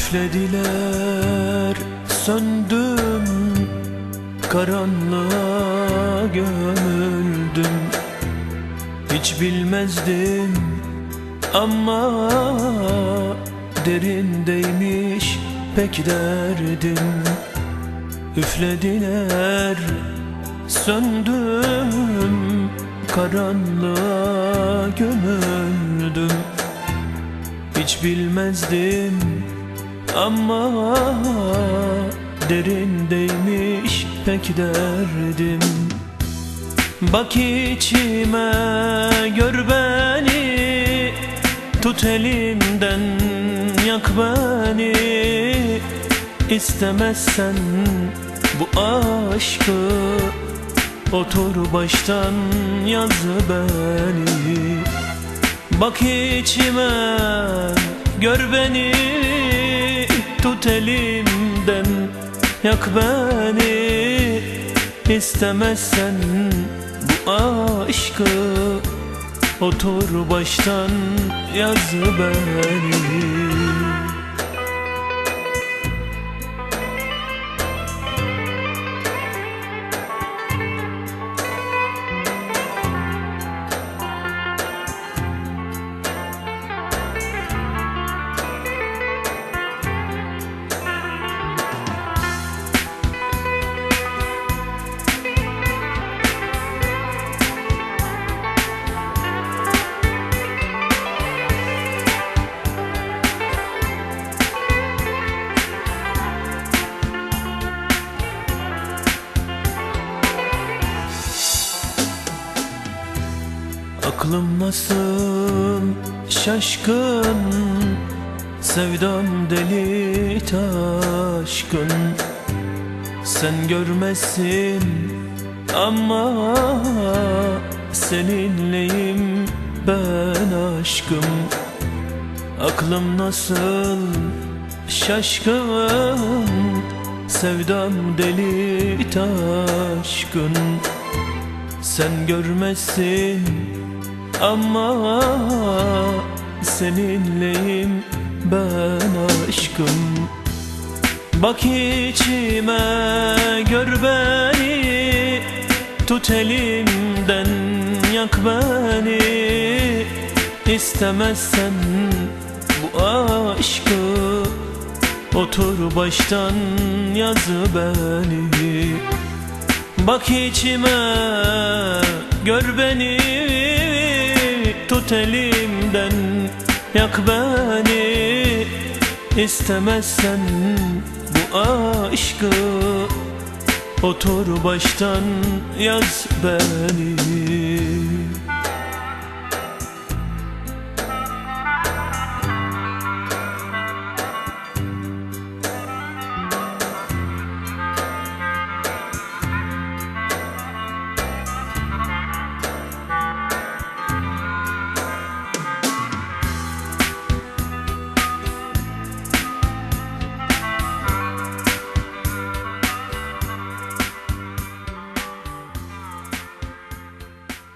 Üflediler. Söndüm Karanlığa gömüldüm. Hiç bilmezdim ama Derindeymiş pek derdim. Üflediler söndüm Karanlığa gömüldüm. Hiç bilmezdim ama derindeymiş pek derdim. Bak içime gör beni. Tut elimden yak beni. İstemezsen bu aşkı Otur baştan yaz beni. Bak içime gör beni Tut elimden yak beni. İstemezsen bu aşkı Otur baştan yaz beni Aklım nasıl şaşkın Sevdam deli taşkın. Sen görmezsin ama Seninleyim ben aşkım. Aklım nasıl şaşkın Sevdam deli taşkın. Sen görmezsin ama seninleyim ben aşkım. Bak içime gör beni. Tut elimden yak beni. İstemezsen bu aşkı Otur baştan yaz beni. Bak içime gör beni Tut elimden yak beni. İstemezsen bu aşkı Otur baştan yaz beni